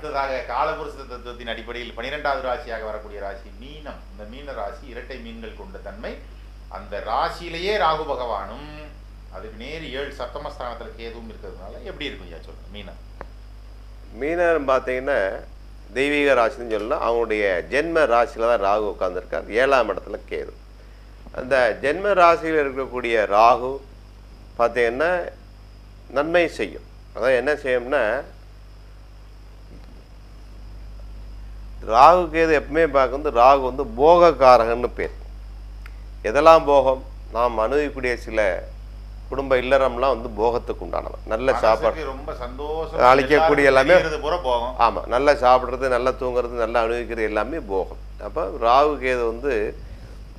அடுத்ததாக காலபுருஷ தத்துவத்தின் அடிப்படையில் பனிரெண்டாவது ராசியாக வரக்கூடிய ராசி மீனம். இந்த மீன ராசி இரட்டை மீன்கள் கொண்ட தன்மை. அந்த ராசியிலேயே ராகு பகவானும் அதுக்கு நேர் ஏழு சப்தமஸ்தானத்தில் கேதுவும் இருக்கிறதுனால எப்படி இருக்கும் ஐயா சொல்லுங்க மீனம்? மீனம் பார்த்தீங்கன்னா தெய்வீக ராசின்னு சொல்லலாம் அவங்களுடைய ஜென்ம ராசியில் தான் ராகு உட்காந்துருக்கார் ஏழாம் இடத்துல கேது. அந்த ஜென்ம ராசியில் இருக்கக்கூடிய ராகு பார்த்தீங்கன்னா நன்மை செய்யும். அதான் என்ன செய்யும்னா ராகு கேது எப்பவுமே பார்க்குறது ராகு வந்து போகக்காரகன்னு பேர். எதெல்லாம் போகம்? நாம் அணுகக்கூடிய சில குடும்ப இல்லறம்லாம் வந்து போகத்துக்கு உண்டானவன் நல்ல சாப்பாடு. ரொம்ப சந்தோஷம் அளிக்கக்கூடிய எல்லாமே- ஆமாம் நல்லா சாப்பிட்றது நல்லா தூங்குறது நல்லா அனுபவிக்கிறது எல்லாமே போகம். அப்போ ராகு கேது வந்து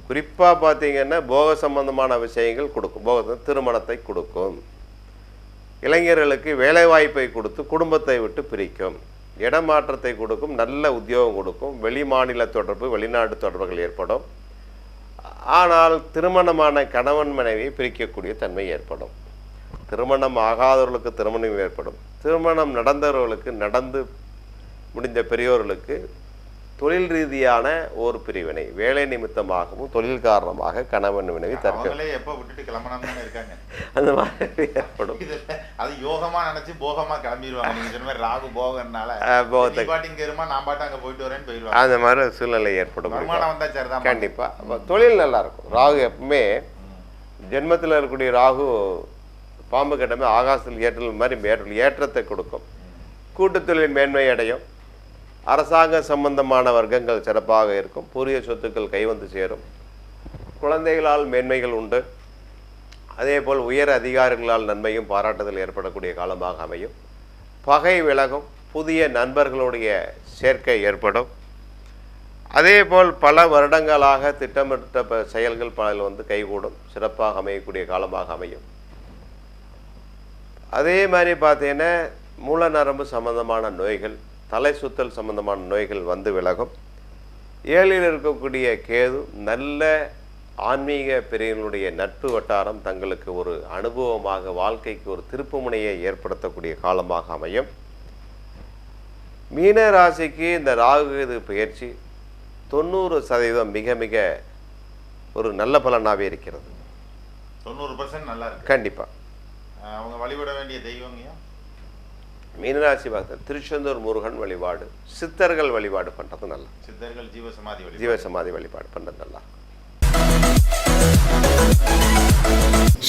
குறிப்பாக பார்த்தீங்கன்னா போக சம்பந்தமான விஷயங்கள் கொடுக்கும். போக திருமணத்தை கொடுக்கும். இளைஞர்களுக்கு வேலைவாய்ப்பை கொடுத்து குடும்பத்தை விட்டு பிரிக்கும். இடமாற்றத்தை கொடுக்கும் நல்ல உத்தியோகம் கொடுக்கும். வெளி மாநில தொடர்பு வெளிநாட்டு தொடர்புகள் ஏற்படும். ஆனால் திருமணமான கணவன் மனைவியை பிரிக்கக்கூடிய தன்மை ஏற்படும். திருமணம் ஆகாதவர்களுக்கு திருமணம் ஏற்படும். திருமணம் நடந்தவர்களுக்கு நடந்து முடிந்த பெரியோர்களுக்கு தொழில் ரீதியான ஒரு பிரிவினை வேலை நிமித்தமாகவும் தொழில் காரணமாக கணவன் மனைவி தற்க அவங்களே எப்போ விட்டுட்டு கிளம்பணும் தானே இருக்காங்க. அந்த மாதிரி ஏற்படும். அது யோகமா நினைச்சு போகமா கிளம்பிடுவாங்க நீங்க சொன்ன மாதிரி ராகு போகறதுனால அஹ் போகத்தை- பாட்டு இங்க இருமா நான் பாட்டு அங்க போயிட்டு வரேன்னு போயிடுவாங்க. அந்த மாதிரி சூழ்நிலை ஏற்படும். வருமானம் வந்தா சரிதான். கண்டிப்பாக தொழில் நல்லா இருக்கும் ராகு எப்பவுமே ஜென்மத்தில் இருக்கக்கூடிய ராகு பாம்பு கட்டமே ஆகாசத்தில் ஏற்றல் மாதிரி ஏற்றல் ஏற்றத்தை கொடுக்கும். கூட்டுத் தொழில் மேன்மை அடையும். அரசாங்க சம்பந்தமான வர்க்கங்கள் சிறப்பாக இருக்கும். பூரிய சொத்துக்கள் கைவந்து சேரும். குழந்தைகளால் மேன்மைகள் உண்டு. அதேபோல் உயர் அதிகாரிகளால் நன்மையும் பாராட்டுதல் ஏற்படக்கூடிய காலமாக அமையும். பகை விலகும். புதிய நண்பர்களுடைய சேர்க்கை ஏற்படும். அதேபோல் பல வருடங்களாக திட்டமிட்ட ப- செயல்கள் பல வந்து கைகூடும். சிறப்பாக அமையக்கூடிய காலமாக அமையும். அதே மாதிரி பார்த்தீங்கன்னா மூல நரம்பு சம்பந்தமான நோய்கள் தலை சுத்தல் சம்பந்தமான நோய்கள் வந்து விலகும். ஏழில் இருக்கக்கூடிய கேது நல்ல ஆன்மீக பிரிவினுடைய நட்பு வட்டாரம் தங்களுக்கு ஒரு அனுபவமாக வாழ்க்கைக்கு ஒரு திருப்புமுனையை ஏற்படுத்தக்கூடிய காலமாக அமையும். மீன ராசிக்கு இந்த ராகு கேது பயிற்சி தொண்ணூறு சதவீதம் மிக மிக ஒரு நல்ல பலனாகவே இருக்கிறது. தொண்ணூறு பர்சன்ட் நல்லா கண்டிப்பாக அவங்க வழிபட வேண்டிய தெய்வங்கயா? மீனராசி பக்தர் திருச்செந்தூர் முருகன் வழிபாடு சித்தர்கள் வழிபாடு பண்ணுறது நல்லா. சித்தர்கள் ஜீவசமாதி ஜீவசமாதி வழிபாடு பண்ணுறது நல்லா.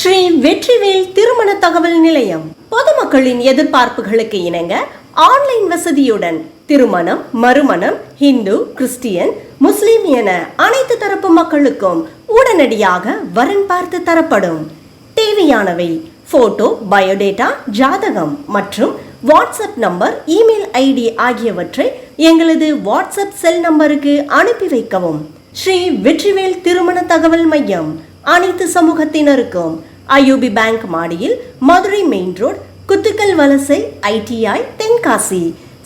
ஸ்ரீ வெற்றிவேல் திருமண தகவல் நிலையம். பொதுமக்களின் எதிர்பார்ப்புகளுக்கு இணங்க ஆன்லைன் வசதியுடன் திருமணம் மறுமணம் இந்து கிறிஸ்டியன் முஸ்லிம் என அனைத்து தரப்பு மக்களுக்கும் உடனடியாக வரன் பார்த்து தரப்படும். தேவையானவை போட்டோ பயோடேட்டா ஜாதகம் மற்றும் வாட்ஸ்அப் நம்பர் இமெயில் ஐடி ஆகியவற்றை எங்களது வாட்ஸ்அப் செல் நம்பருக்கு அனுப்பி வைக்கவும். ஸ்ரீ வெற்றிவேல் திருமண தகவல் மையம் அனைத்து சமூகத்தினருக்கும். ஐயூபி பேங்க் மாடியில் Madurai main road Kuthukkal Valasai ITI Tenkasi.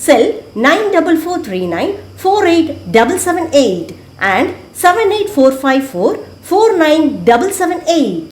Cell nine double four three nine four eight double seven eight and seven eight four five four four nine double seven eight.